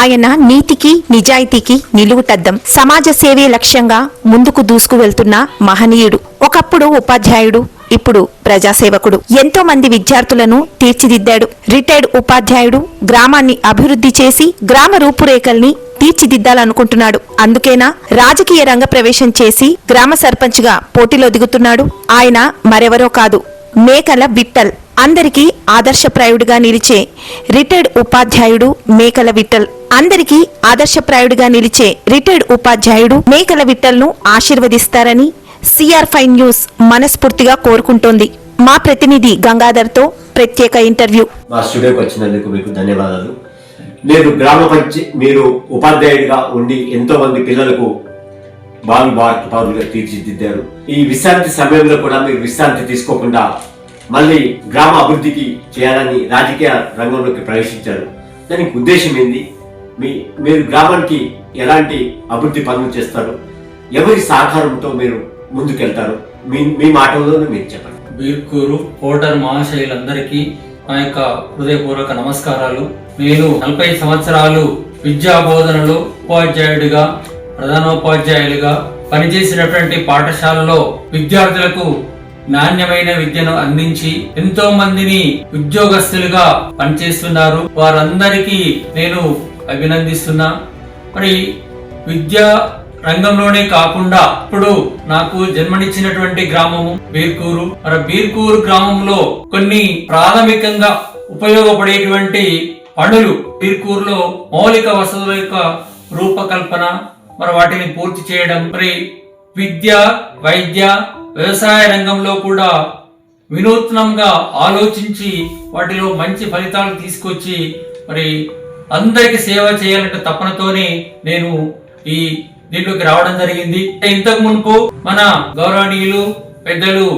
ఆయన నీతికి నిజాయితీకి నిలువుటద్దం. సమాజ సేవే లక్ష్యంగా ముందుకు దూసుకు వెళ్తున్న మహనీయుడు. ఒకప్పుడు ఉపాధ్యాయుడు ఇప్పుడు ప్రజాసేవకుడు. ఎంతో మంది విద్యార్థులను తీర్చిదిద్దాడు. రిటైర్డ్ ఉపాధ్యాయుడు గ్రామాన్ని అభివృద్ధి చేసి గ్రామ రూపురేఖల్ని తీర్చిదిద్దాలనుకుంటున్నాడు. అందుకేనా రాజకీయ రంగ ప్రవేశం చేసి గ్రామ సర్పంచ్గా పోటీలో దిగుతున్నాడు. ఆయన మరెవరో కాదు. మేకల విట్టల్ అందరికీ ఆదర్శప్రాయుడిగా నిలిచే రిటైర్డ్ ఉపాధ్యాయుడు మేకల విఠల్. అందరికీ ఆదర్శప్రాయుడిగా నిలిచే రిటైర్డ్ ఉపాధ్యాయుడు మేకల విఠల్ను ఆశీర్వదిస్తారని సిఆర్ ఫైవ్ న్యూస్ మనస్ఫూర్తిగా కోరుకుంటోంది. మా ప్రతినిధి గంగాధర్తో ప్రత్యేక ఇంటర్వ్యూ. మా స్టూడియోకి వచ్చినందుకు మీకు ధన్యవాదాలు. మీరు గ్రామ పంచి మీరు ఉపాధ్యాయుడిగా ఉండి ఎంతో మంది పిల్లలకు బాలు భారత్ పౌరులుగా తీర్చిదిద్దారు. ఈ విశ్రాంతి సమయంలో కూడా మీరు విశ్రాంతి తీసుకోకుండా మళ్ళీ గ్రామ అభివృద్ధికి చేయాలని రాజకీయ రంగంలోకి ప్రవేశించారు. దానికి ఉద్దేశం ఏంది? మీ మీరు గ్రామానికి ఎలాంటి అభివృద్ధి పనులు చేస్తారు? ఎవరి సహకారంతో మీరు ముందుకెళ్తారు? మీ మీ మాటల్లోనే మీరు చెప్పండి. వీర్కూరు ఓటర్ మహాశయులందరికీ నా యొక్క హృదయపూర్వక నమస్కారాలు. నేను నలభై సంవత్సరాలు విద్యా బోధనలో ఉపాధ్యాయుడిగా ప్రధానోపాధ్యాయులుగా పనిచేసినటువంటి పాఠశాలలో విద్యార్థులకు నాణ్యమైన విద్యను అందించి ఎంతో మందిని ఉద్యోగస్తులుగా పనిచేస్తున్నారు. వారందరికీ నేను అభినందిస్తున్నా. మరి విద్యా రంగంలోనే కాకుండా ఇప్పుడు నాకు జన్మనిచ్చినటువంటి గ్రామము బీర్కూరు. మరి బీర్కూరు గ్రామంలో కొన్ని ప్రాథమికంగా ఉపయోగపడేటువంటి పనులు బీర్కూరులో మౌలిక వసతుల యొక్క రూపకల్పన మరి వాటిని పూర్తి చేయడం మరి విద్య వైద్య వ్యవసాయ రంగంలో కూడా వినూత్నంగా ఆలోచించి వాటిలో మంచి ఫలితాలు తీసుకొచ్చి మరి అందరికి సేవ చేయాలంటే తపనతోనే నేను ఈ దీంట్లోకి రావడం జరిగింది. ఇంతకు మునుపు మన గౌరవనీయులు పెద్దలు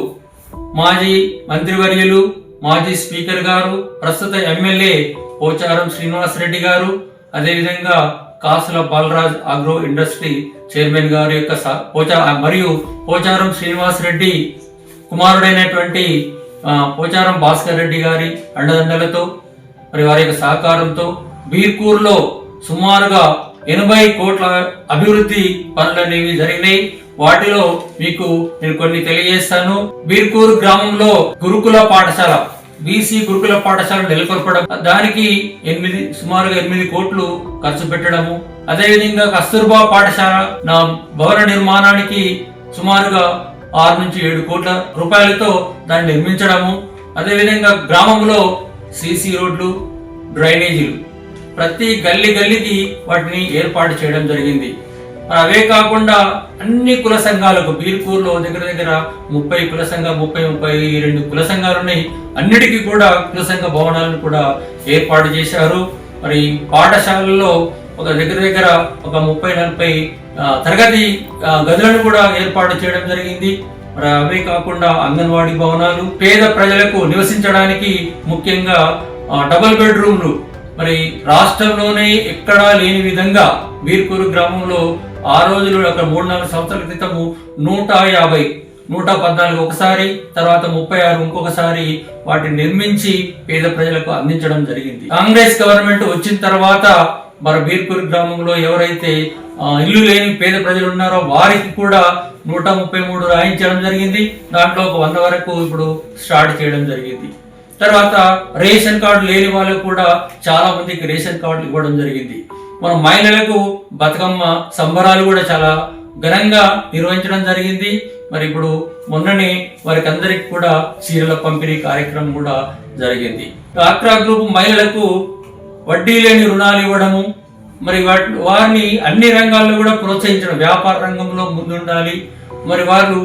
మాజీ మంత్రివర్యులు మాజీ స్పీకర్ గారు ప్రస్తుత ఎమ్మెల్యే పోచారం శ్రీనివాస్ రెడ్డి గారు అదేవిధంగా కాసుల బాలరాజ్ అగ్రో ఇండస్ట్రీ చైర్మన్ గారి యొక్క పోచా మరియు పోచారం శ్రీనివాస్ రెడ్డి కుమారుడైనటువంటి పోచారం భాస్కర్ రెడ్డి గారి అండదండలతో మరి వారి యొక్క సహకారంతో బీర్కూర్లో సుమారుగా ఎనభై కోట్ల అభివృద్ధి పనులు అనేవి జరిగినాయి. వాటిలో మీకు నేను కొన్ని తెలియజేస్తాను. బీర్కూరు గ్రామంలో గురుకుల పాఠశాల బీసీ గురుకుల పాఠశాల నెలకొల్పడం దానికి ఎనిమిది సుమారుగా ఎనిమిది కోట్లు ఖర్చు పెట్టడము. అదేవిధంగా కస్తూర్బా పాఠశాల నా భవన నిర్మాణానికి సుమారుగా ఆరు నుంచి ఏడు కోట్ల రూపాయలతో దాన్ని నిర్మించడము. అదేవిధంగా గ్రామంలో సీసీ రోడ్లు డ్రైనేజీలు. ప్రతి గల్లీ గల్లీకి వాటిని ఏర్పాటు చేయడం జరిగింది. అవే కాకుండా అన్ని కుల సంఘాలకు బీర్పూర్లో దగ్గర దగ్గర ముప్పై కుల సంఘ ముప్పై ముప్పై రెండు కుల సంఘాలు ఉన్నాయి. అన్నిటికీ కూడా కుల సంఘ భవనాలను కూడా ఏర్పాటు చేశారు. మరి పాఠశాలలో ఒక దగ్గర దగ్గర ఒక ముప్పై నలభై తరగతి గదులను కూడా ఏర్పాటు చేయడం జరిగింది. మరి అవే కాకుండా అంగన్వాడీ భవనాలు పేద ప్రజలకు నివసించడానికి ముఖ్యంగా డబుల్ బెడ్రూమ్లు. మరి రాష్ట్రంలోనే ఎక్కడా లేని విధంగా బీర్కూరు గ్రామంలో ఆ రోజులు ఒక మూడు నాలుగు సంవత్సరాల క్రితము నూట యాభై నూట పద్నాలుగు ఒకసారి తర్వాత ముప్పై ఆరు ఇంకొకసారి వాటిని నిర్మించి పేద ప్రజలకు అందించడం జరిగింది. కాంగ్రెస్ గవర్నమెంట్ వచ్చిన తర్వాత మన బీర్పూర్ గ్రామంలో ఎవరైతే ఇల్లు లేని పేద ప్రజలు ఉన్నారో వారికి కూడా నూట ముప్పై మూడు రాయించడం జరిగింది. దాంట్లో ఒక వంద వరకు ఇప్పుడు స్టార్ట్ చేయడం జరిగింది. తర్వాత రేషన్ కార్డు లేని వాళ్ళకు కూడా చాలా మందికి రేషన్ కార్డులు ఇవ్వడం జరిగింది. మన మహిళలకు బతుకమ్మ సంబరాలు కూడా చాలా ఘనంగా నిర్వహించడం జరిగింది. మరి ఇప్పుడు మొన్ననే వారికి అందరికి కూడా చీరల పంపిణీ కార్యక్రమం కూడా జరిగింది. డాక్రా గ్రూప్ మహిళలకు వడ్డీ లేని రుణాలు ఇవ్వడము మరి వారిని అన్ని రంగాల్లో కూడా ప్రోత్సహించడం వ్యాపార రంగంలో ముందుండాలి. మరి వారు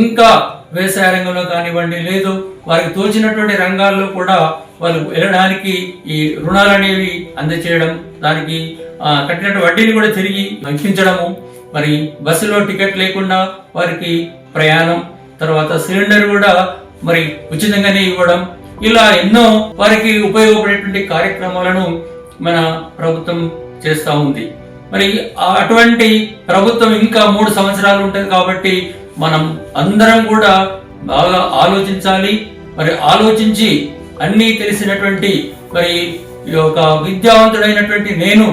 ఇంకా వ్యవసాయ రంగంలో కానివ్వండి లేదు వారికి తోచినటువంటి రంగాల్లో కూడా వాళ్ళు వెళ్ళడానికి ఈ రుణాలు అనేవి అందచేయడం దానికి కట్టినట్టు వడ్డీని కూడా తిరిగి ఇప్పించడము మరి బస్సులో టికెట్ లేకుండా వారికి ప్రయాణం తర్వాత సిలిండర్ కూడా మరి ఉచితంగానే ఇవ్వడం ఇలా ఎన్నో వారికి ఉపయోగపడేటువంటి కార్యక్రమాలను మన ప్రభుత్వం చేస్తూ ఉంది. మరి అటువంటి ప్రభుత్వం ఇంకా మూడు సంవత్సరాలు ఉంటుంది కాబట్టి మనం అందరం కూడా బాగా ఆలోచించాలి. మరి ఆలోచించి అన్నీ తెలిసినటువంటి మరి ఈ యొక్క విద్యావంతుడైనటువంటి నేను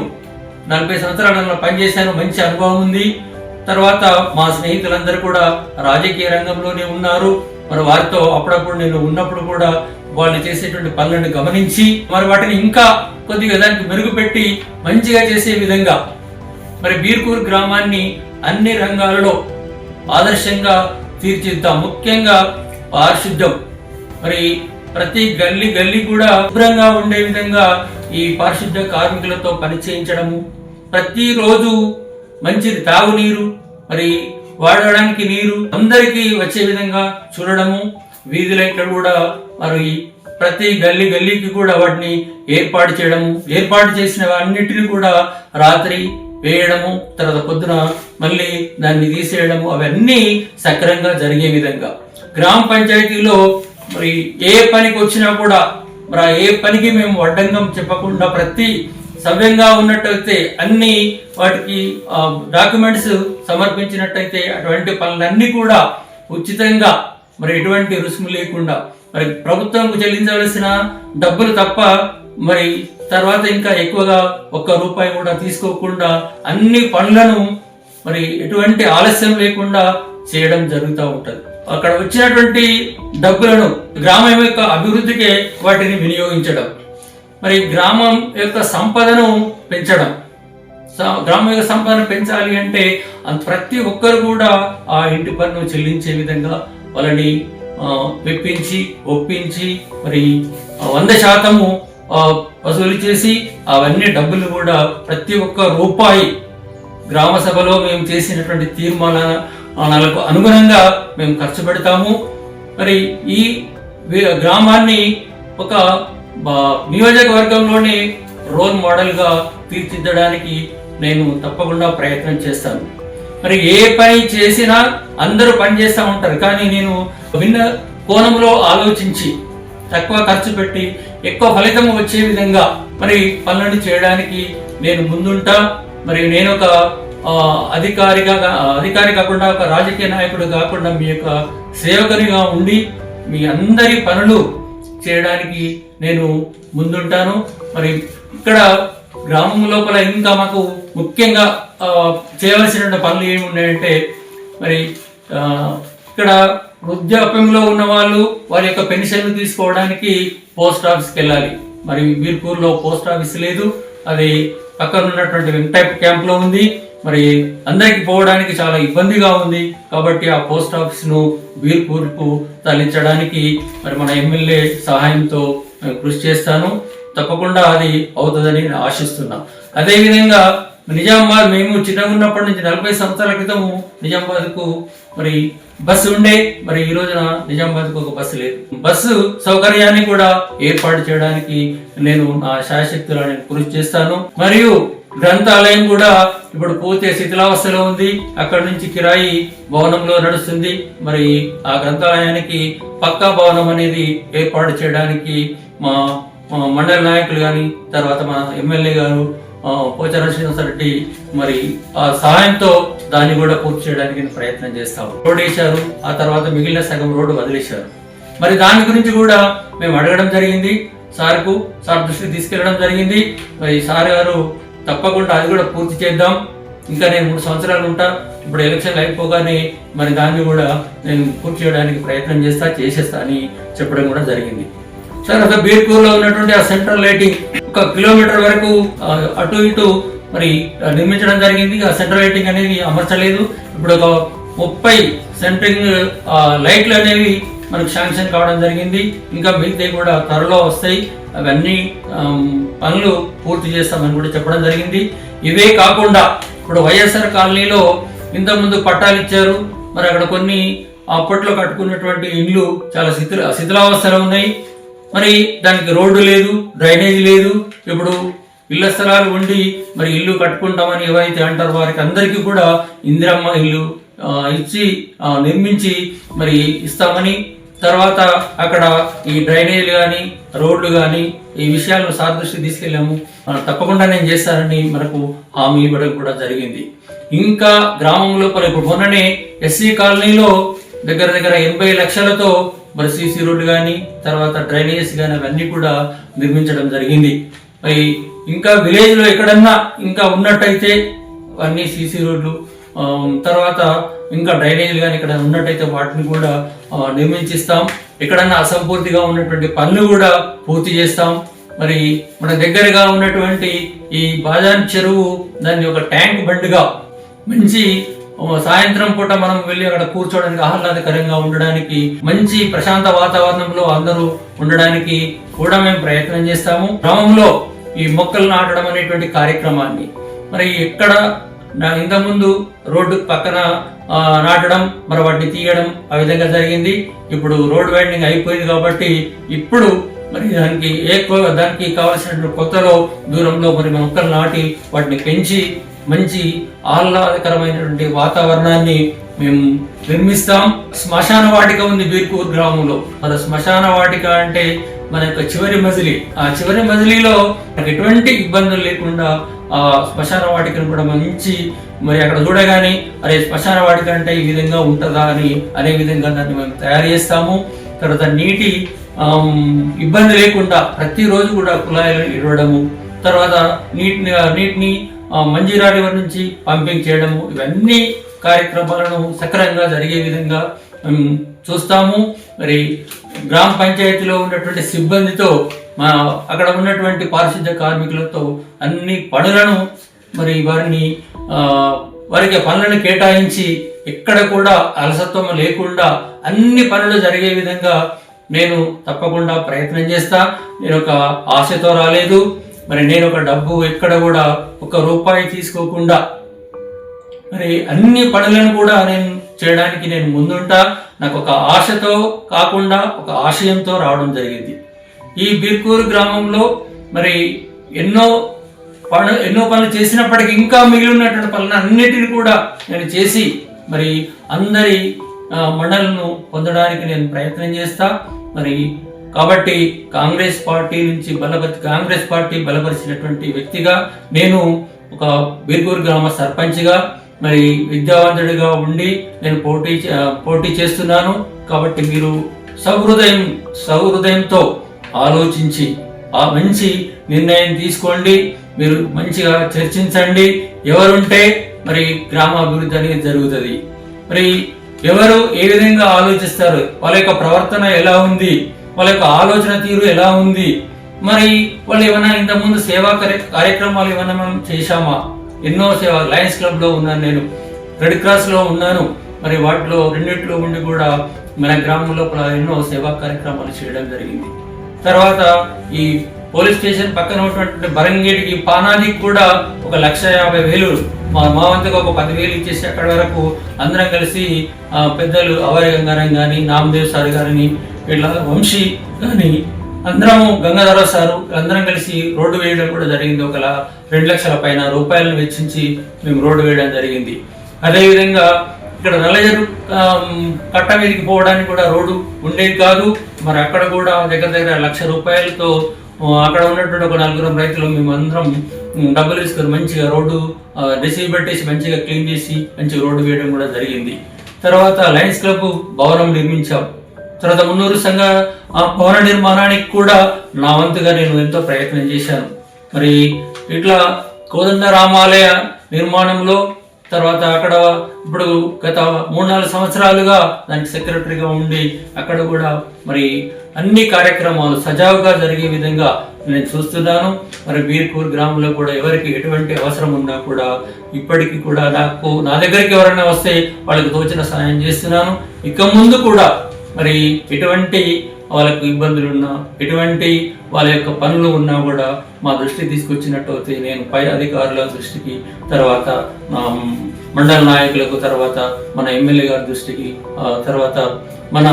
నలభై సంవత్సరాలలో పనిచేశాను మంచి అనుభవం ఉంది. తర్వాత మా స్నేహితులందరూ కూడా రాజకీయ రంగంలోనే ఉన్నారు. మరి వారితో అప్పుడప్పుడు నేను ఉన్నప్పుడు కూడా వాళ్ళు చేసేటువంటి పనులను గమనించి మరి వాటిని ఇంకా కొద్దిగా దానికి మెరుగుపెట్టి మంచిగా చేసే విధంగా మరి బీర్కూర్ గ్రామాన్ని అన్ని రంగాలలో ఆదర్శంగా తీర్చిద్దాం. ముఖ్యంగా పారిశుద్ధ్యం. మరి ప్రతి గల్లీ గల్లీ కూడా శుభ్రంగా ఉండే విధంగా ఈ పారిశుద్ధ కార్మికులతో పని చేయించడము ప్రతిరోజు మంచి తాగునీరు మరి వాడడానికి నీరు అందరికీ వచ్చే విధంగా చూడడము. వీధి లైట్లు కూడా మరి ప్రతి గల్లీ గల్లీకి కూడా వాటిని ఏర్పాటు చేయడము. ఏర్పాటు చేసిన అన్నిటిని కూడా రాత్రి వేయడము తర్వాత పొద్దున మళ్ళీ దాన్ని తీసేయడము అవన్నీ సక్రంగా జరిగే విధంగా. గ్రామ పంచాయతీలో మరి ఏ పనికి వచ్చినా కూడా మరి ఏ పనికి మేము అడ్డంగం చెప్పకుండా ప్రతి సవ్యంగా ఉన్నట్టయితే అన్ని వాటికి డాక్యుమెంట్స్ సమర్పించినట్టయితే అటువంటి పనులన్నీ కూడా ఉచితంగా మరి ఎటువంటి రుసుము లేకుండా మరి ప్రభుత్వంకు చెల్లించవలసిన డబ్బులు తప్ప మరి తర్వాత ఇంకా ఎక్కువగా ఒక్క రూపాయి కూడా తీసుకోకుండా అన్ని పనులను మరి ఎటువంటి ఆలస్యం లేకుండా చేయడం జరుగుతూ ఉంటుంది. అక్కడ వచ్చినటువంటి డబ్బులను గ్రామం యొక్క అభివృద్ధికే వాటిని వినియోగించడం. మరి గ్రామం యొక్క సంపదను పెంచడం. గ్రామం యొక్క సంపదను పెంచాలి అంటే అంత ప్రతి ఒక్కరు కూడా ఆ ఇంటి పన్ను చెల్లించే విధంగా వాళ్ళని మెప్పించి ఒప్పించి మరి వంద శాతము వసూలు చేసి అవన్నీ డబ్బులు కూడా ప్రతి ఒక్క రూపాయి గ్రామ సభలో మేము చేసినటువంటి తీర్మానాలకు అనుగుణంగా మేము ఖర్చు పెడతాము. మరి ఈ గ్రామాన్ని ఒక నియోజకవర్గంలోని రోల్ మోడల్గా తీర్చిదిద్దడానికి నేను తప్పకుండా ప్రయత్నం చేస్తాను. మరి ఏ పని చేసినా అందరూ పని చేస్తూ ఉంటారు. కానీ నేను భిన్న కోణంలో ఆలోచించి తక్కువ ఖర్చు పెట్టి ఎక్కువ ఫలితం వచ్చే విధంగా మరి పనులను చేయడానికి నేను ముందుంటా. మరి నేను ఒక అధికారిగా అధికారి కాకుండా ఒక రాజకీయ నాయకుడు కాకుండా మీ యొక్క సేవకునిగా ఉండి మీ అందరి పనులు చేయడానికి నేను ముందుంటాను. మరి ఇక్కడ గ్రామం లోపల ఇంకా మాకు ముఖ్యంగా చేయవలసిన పనులు ఏమి ఉన్నాయంటే మరి ఇక్కడ వృద్ధాప్యంలో ఉన్న వాళ్ళు వారి యొక్క పెన్షన్లు తీసుకోవడానికి పోస్ట్ ఆఫీస్కి వెళ్ళాలి. మరి మీర్పూర్లో పోస్ట్ ఆఫీస్ లేదు. అది పక్కన ఉన్నటువంటి వెంకటైప్ క్యాంప్లో ఉంది. మరి అందరికి పోవడానికి చాలా ఇబ్బందిగా ఉంది. కాబట్టి ఆ పోస్ట్ ఆఫీస్ను తరలించడానికి మరి మన ఎమ్మెల్యే సహాయంతో కృషి చేస్తాను. తప్పకుండా అది అవుతుందని నేను ఆశిస్తున్నా. అదేవిధంగా నిజామాబాద్ మేము చిన్నగా ఉన్నప్పటి నుంచి నలభై సంవత్సరాల క్రితము నిజామాబాద్కు మరి బస్సు ఉండే. మరి ఈ రోజున నిజామాబాద్కు ఒక బస్సు లేదు. బస్సు సౌకర్యాన్ని కూడా ఏర్పాటు చేయడానికి నేను నా శాయశక్తులు కృషి చేస్తాను. మరియు గ్రంథాలయం కూడా ఇప్పుడు పూర్తి శిథిలావస్థలో ఉంది. అక్కడ నుంచి కిరాయి భవనంలో నడుస్తుంది. మరి ఆ గ్రంథాలయానికి పక్కా భవనం అనేది ఏర్పాటు చేయడానికి మా మండల నాయకులు కానీ తర్వాత మన ఎమ్మెల్యే గారు ఆ, పోచారం రెడ్డి మరి ఆ సహాయంతో దాన్ని కూడా పూర్తి చేయడానికి ప్రయత్నం చేస్తాము రోడ్ వేశారు. ఆ తర్వాత మిగిలిన సగం రోడ్డు వదిలేశారు. మరి దాని గురించి కూడా మేము అడగడం జరిగింది. సార్కు సార్ దృష్టికి తీసుకెళ్ళడం జరిగింది. మరి సార్ గారు తప్పకుండా అది కూడా పూర్తి చేద్దాం. ఇంకా నేను మూడు సంవత్సరాలు ఉంటా. ఇప్పుడు ఎలక్షన్లు అయిపోగానే మరి దాన్ని కూడా నేను పూర్తి చేయడానికి ప్రయత్నం చేస్తా చేసేస్తా అని చెప్పడం కూడా జరిగింది. సార్ ఒక బీర్పూర్లో ఉన్నటువంటి ఆ సెంట్రల్ లైటింగ్ ఒక కిలోమీటర్ వరకు అటు ఇటు మరి నిర్మించడం జరిగింది. ఆ సెంట్రల్ లైటింగ్ అనేది అమర్చలేదు. ఇప్పుడు ఒక ముప్పై సెంట్రింగ్ ఆ, లైట్లు అనేవి మనకు శాంక్షన్ కావడం జరిగింది. ఇంకా మిగతాయి కూడా త్వరలో వస్తాయి. అవన్నీ పనులు పూర్తి చేస్తామని కూడా చెప్పడం జరిగింది. ఇవే కాకుండా ఇప్పుడు వైఎస్ఆర్ కాలనీలో ఇంతకుముందు పట్టాలు ఇచ్చారు. మరి అక్కడ కొన్ని అప్పట్లో కట్టుకున్నటువంటి ఇండ్లు చాలా శిథిల శిథిలావస్థలో ఉన్నాయి. మరి దానికి రోడ్డు లేదు డ్రైనేజ్ లేదు. ఇప్పుడు ఇళ్ళ స్థలాలు ఉండి మరి ఇల్లు కట్టుకుంటామని ఏవైతే అంటారు వారికి అందరికీ కూడా ఇందిరమ్మ ఇల్లు ఇచ్చి నిర్మించి మరి ఇస్తామని తర్వాత అక్కడ ఈ డ్రైనేజీలు కానీ రోడ్లు కానీ ఈ విషయాలను సాదృష్టి తీసుకెళ్ళాము. మనం తప్పకుండా నేను చేస్తానని మనకు హామీ ఇవ్వడం కూడా జరిగింది. ఇంకా గ్రామంలో లోపల ఇప్పుడు మొన్ననే ఎస్సీ కాలనీలో దగ్గర దగ్గర ఎనభై లక్షలతో మరి సీసీ రోడ్లు కానీ తర్వాత డ్రైనేజెస్ కానీ అవన్నీ కూడా నిర్మించడం జరిగింది. మరి ఇంకా విలేజ్లో ఎక్కడన్నా ఇంకా ఉన్నట్టయితే అన్ని సీసీ రోడ్లు తర్వాత ఇంకా డ్రైనేజీలు కానీ ఇక్కడ ఉన్నట్టయితే వాటిని కూడా నిర్మించిస్తాం. ఎక్కడన్నా అసంపూర్తిగా ఉన్నటువంటి పనులు కూడా పూర్తి చేస్తాం. మరి మన దగ్గరగా ఉన్నటువంటి ఈ బాజాన్ చెరువు దాన్ని ఒక ట్యాంక్ బండ్గా మంచి సాయంత్రం పూట మనం వెళ్ళి అక్కడ కూర్చోవడానికి ఆహ్లాదకరంగా ఉండడానికి మంచి ప్రశాంత వాతావరణంలో అందరూ ఉండడానికి కూడా మేము ప్రయత్నం చేస్తాము. గ్రామంలో ఈ మొక్కలు నాటడం అనేటువంటి కార్యక్రమాన్ని. మరి ఎక్కడ ఇంతకుముందు రోడ్డు పక్కన నాటడం మరి వాటిని తీయడం ఆ విధంగా జరిగింది. ఇప్పుడు రోడ్ వైండింగ్ అయిపోయింది కాబట్టి ఇప్పుడు మరి దానికి ఏ దానికి కావలసినటువంటి కొత్తలో దూరంలో మరి మొక్కలు నాటి వాటిని పెంచి మంచి ఆహ్లాదకరమైనటువంటి వాతావరణాన్ని మేము నిర్మిస్తాం. శ్మశాన వాటిక ఉంది బీర్పూర్ గ్రామంలో. మన శ్మశాన వాటిక అంటే మన యొక్క చివరి మజిలీ. ఆ చివరి మజిలీలో ఎటువంటి ఇబ్బందులు లేకుండా శ్మశాన వాటికను కూడా మంచి మరి అక్కడ చూడగానే అరే శ్మశాన వాటిక అంటే ఈ విధంగా ఉంటుందా అని అనే విధంగా దాన్ని మేము తయారు చేస్తాము. తర్వాత నీటి ఇబ్బంది లేకుండా ప్రతిరోజు కూడా కుళాయిలు ఇవ్వడము తర్వాత నీటిని నీటిని ఆ, మంజీరా రివర్ నుంచి పంపింగ్ చేయడము ఇవన్నీ కార్యక్రమాలను సక్రమంగా జరిగే విధంగా చూస్తాము. మరి గ్రామ పంచాయతీలో ఉన్నటువంటి సిబ్బందితో మా అక్కడ ఉన్నటువంటి పారిశుద్ధ్య కార్మికులతో అన్ని పనులను మరి వారిని వారికి పనులను కేటాయించి ఎక్కడ కూడా అలసత్వం లేకుండా అన్ని పనులు జరిగే విధంగా నేను తప్పకుండా ప్రయత్నం చేస్తా. నేను ఒక ఆశతో రాలేదు. మరి నేను ఒక డబ్బు ఎక్కడ కూడా ఒక రూపాయి తీసుకోకుండా మరి అన్ని పనులను కూడా నేను చేయడానికి నేను ముందుంటా. నాకు ఒక ఆశతో కాకుండా ఒక ఆశయంతో రావడం జరిగింది. ఈ బీర్కూరు గ్రామంలో మరి ఎన్నో పను ఎన్నో పనులు చేసినప్పటికీ ఇంకా మిగిలి ఉన్నటువంటి పనులు అన్నిటిని కూడా నేను చేసి మరి అందరి మండలను పొందడానికి నేను ప్రయత్నం చేస్తా. మరి కాబట్టి కాంగ్రెస్ పార్టీ నుంచి బలపరి కాంగ్రెస్ పార్టీ బలపరిచినటువంటి వ్యక్తిగా నేను ఒక బీర్గూరు గ్రామ సర్పంచ్గా మరి విద్యావంతుడిగా ఉండి నేను పోటీ పోటీ చేస్తున్నాను. కాబట్టి మీరు సహృదయం సహృదయంతో ఆలోచించి ఆ మంచి నిర్ణయం తీసుకోండి. మీరు మంచిగా చర్చించండి. ఎవరుంటే మరి గ్రామాభివృద్ధి అనేది జరుగుతుంది. మరి ఎవరు ఏ విధంగా ఆలోచిస్తారు? వాళ్ళ యొక్క ప్రవర్తన ఎలా ఉంది? వాళ్ళ యొక్క ఆలోచన తీరు ఎలా ఉంది? మరి వాళ్ళు ఏమైనా ఇంతకుముందు సేవా కార్యక్రమాలు ఏమైనా మనం చేశామా? ఎన్నో సేవ లయన్స్ క్లబ్లో ఉన్నాను నేను. రెడ్ క్రాస్లో ఉన్నాను. మరి వాటిలో రెండింటిలో ఉండి కూడా మన గ్రామం లోపల ఎన్నో సేవా కార్యక్రమాలు చేయడం జరిగింది. తర్వాత ఈ పోలీస్ స్టేషన్ పక్కన ఉన్నటువంటి బరంగేటికి పానానికి కూడా ఒక లక్ష యాభై వేలు మా మా వంతుగా ఒక పదివేలు ఇచ్చేసి అక్కడి వరకు అందరం కలిసి పెద్దలు అవరి గంగారం కానీ నామదేవ్ సార్ గారిని ఇట్లా వంశీ కానీ అందరము గంగాధర సారు అందరం కలిసి రోడ్డు వేయడం కూడా జరిగింది. ఒక రెండు లక్షల పైన రూపాయలను వెచ్చించి మేము రోడ్డు వేయడం జరిగింది. అదేవిధంగా ఇక్కడ నల్లజరు కట్ట మీదకి పోవడానికి కూడా రోడ్డు ఉండేది కాదు. మరి అక్కడ కూడా దగ్గర దగ్గర లక్ష రూపాయలతో అక్కడ ఉన్నటువంటి ఒక నలుగురం రైతులు మేము అందరం డబ్బులు తీసుకొని మంచిగా రోడ్డు రిసీవ్ పెట్టేసి మంచిగా క్లీన్ చేసి మంచిగా రోడ్డు వేయడం కూడా జరిగింది. తర్వాత లయన్స్ క్లబ్ భవనం నిర్మించాం. తర్వాత మున్నూరు సంఘ ఆ భవన నిర్మాణానికి కూడా నా వంతుగా నేను ఎంతో ప్రయత్నం చేశాను. మరి ఇట్లా కోదండ రామాలయ నిర్మాణంలో తర్వాత అక్కడ ఇప్పుడు గత మూడు నాలుగు సంవత్సరాలుగా దానికి సెక్రటరీగా ఉండి అక్కడ కూడా మరి అన్ని కార్యక్రమాలు సజావుగా జరిగే విధంగా నేను చూస్తున్నాను. మరి బీర్పూర్ గ్రామంలో కూడా ఎవరికి ఎటువంటి అవసరం ఉన్నా కూడా ఇప్పటికీ కూడా నాకు నా దగ్గరికి ఎవరైనా వస్తే వాళ్ళకి తోచిన సహాయం చేస్తున్నాను. ఇక ముందు కూడా మరి ఎటువంటి వాళ్ళకు ఇబ్బందులు ఉన్నా ఎటువంటి వాళ్ళ యొక్క పనులు ఉన్నా కూడా మా దృష్టి తీసుకొచ్చినట్టు అయితే నేను పై అధికారుల దృష్టికి తర్వాత మండల నాయకులకు తర్వాత మన ఎమ్మెల్యే గారి దృష్టికి తర్వాత మన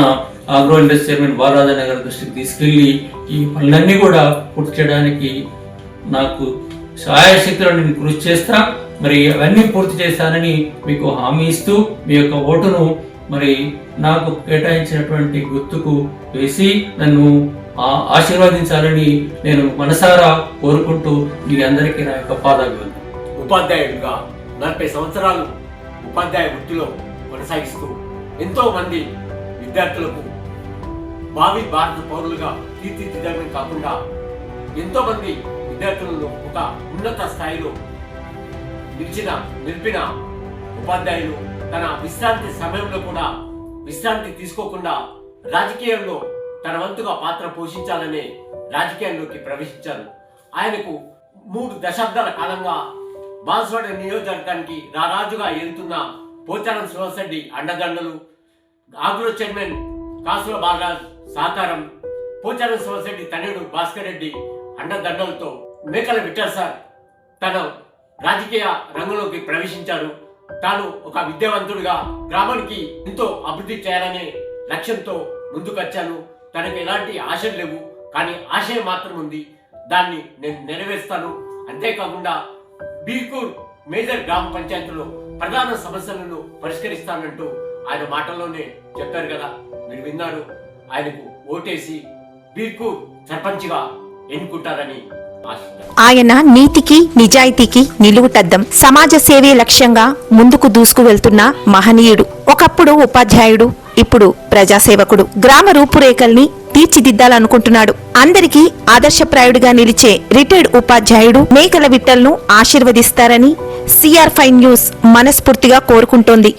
ఆగ్రో ఇండస్ట్రీ చైర్మన్ బాలరాజన్న గారి దృష్టికి తీసుకెళ్ళి ఈ పనులన్నీ కూడా పూర్తి చేయడానికి నాకు సహాయశక్తులు నేను కృషి చేస్తా. మరి అవన్నీ పూర్తి చేస్తానని మీకు హామీ ఇస్తూ మీ యొక్క ఓటును మరి నాకు కేటాయించినటువంటి గుర్తుకు వేసి నన్ను ఆ- ఆశీర్వదించాలని నేను మనసారా కోరుకుంటూ మీ అందరికీ నా యొక్క పాదాలు ఉపాధ్యాయుడిగా నలభై సంవత్సరాలు ఉపాధ్యాయ వృత్తిలో కొనసాగిస్తూ ఎంతో మంది విద్యార్థులకు భావి భారత పౌరులుగా తీర్చిదిద్దడమే కాకుండా ఎంతో మంది విద్యార్థులను ఒక ఉన్నత స్థాయిలో నిలిచిన నిలిపిన ఉపాధ్యాయులు తన విశ్రాంతి సమయంలో కూడా విశ్రాంతి తీసుకోకుండా రాజకీయంలో తన వంతుగా పాత్ర పోషించాలనే రాజకీయాల్లోకి ప్రవేశించారు. ఆయనకు మూడు దశాబ్దాల కాలంగా బాన్స్వాడ నియోజకవర్గానికి రారాజుగా ఎదుతున్న పోచారం శ్రీనివాసరెడ్డి అండదండలు ఆగ్రో చైర్మన్ కాసుల బాలరాజ్ సహకారం పోచారం శ్రీనివాసరెడ్డి తనయుడు భాస్కర్ రెడ్డి అండదండలతో మేకల విఠల్ సార్ తన రాజకీయ రంగంలోకి ప్రవేశించారు. తాను ఒక విద్యావంతుడిగా గ్రామానికి ఎంతో అభివృద్ధి చేయాలనే లక్ష్యంతో ముందుకొచ్చాను. తనకు ఎలాంటి ఆశలు లేవు కానీ ఆశయం మాత్రం ఉంది. దాన్ని నేను నెరవేరుస్తాను. అంతేకాకుండా బీర్కూర్ మేజర్ గ్రామ పంచాయతీలో ప్రధాన సమస్యలను పరిష్కరిస్తానంటూ ఆయన మాటల్లోనే చెప్పారు కదా. మీరు విన్నారు. ఆయనకు ఓటేసి బీర్కూర్ సర్పంచ్గా ఎన్నుకుంటారని ఆయన నీతికి నిజాయితీకి నిలువుటద్దం. సమాజ సేవే లక్ష్యంగా ముందుకు దూసుకు వెళ్తున్న మహనీయుడు. ఒకప్పుడు ఉపాధ్యాయుడు ఇప్పుడు ప్రజాసేవకుడు. గ్రామ రూపురేఖల్ని తీర్చిదిద్దాలనుకుంటున్నాడు. అందరికీ ఆదర్శప్రాయుడిగా నిలిచే రిటైర్డ్ ఉపాధ్యాయుడు మేకల విట్టల్ను ఆశీర్వదిస్తారని సిఆర్ ఫైవ్ న్యూస్ మనస్ఫూర్తిగా కోరుకుంటోంది.